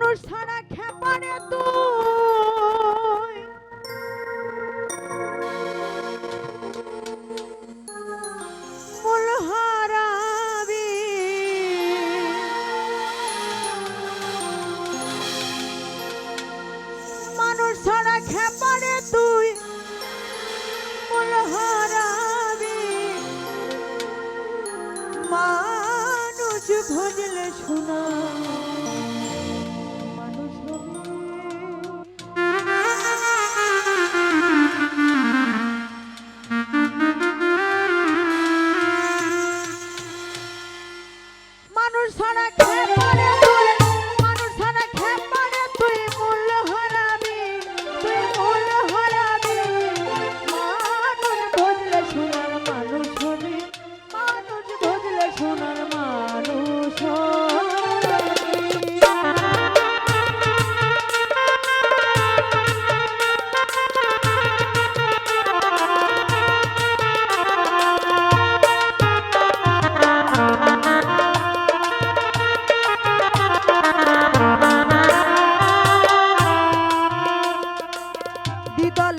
মানুষ ছাড়া খেপারে তো মানুষ ছাড়া খেপারে তুই। মূল মানুষ ভজলে শোনা।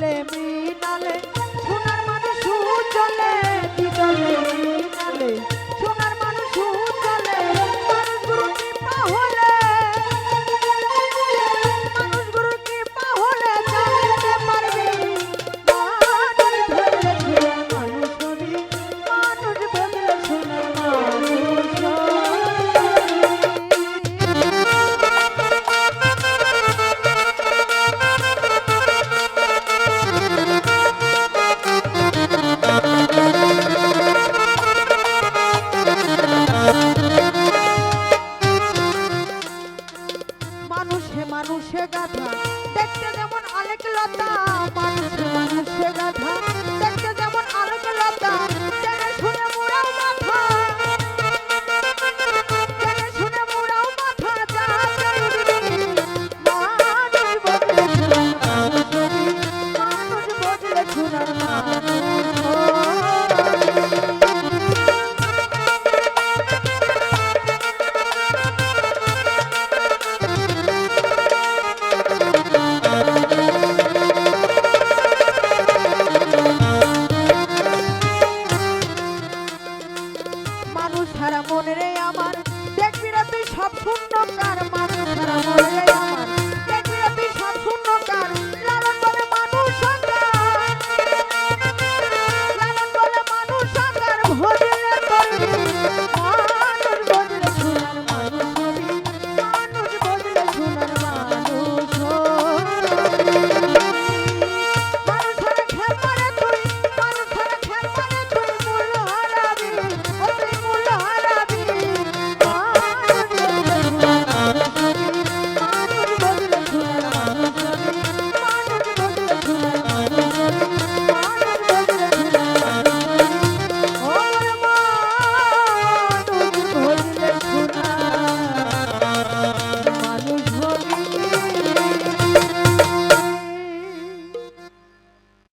Let me. মানুষে গাধা। দেখতে যেমন অনেক লতা মানুষে মানুষে গাধা। মানুষ হারা মনে রে আমার। দেখবি রাতে সব শূন্য কার মানুষ হারা মনে রে আমার।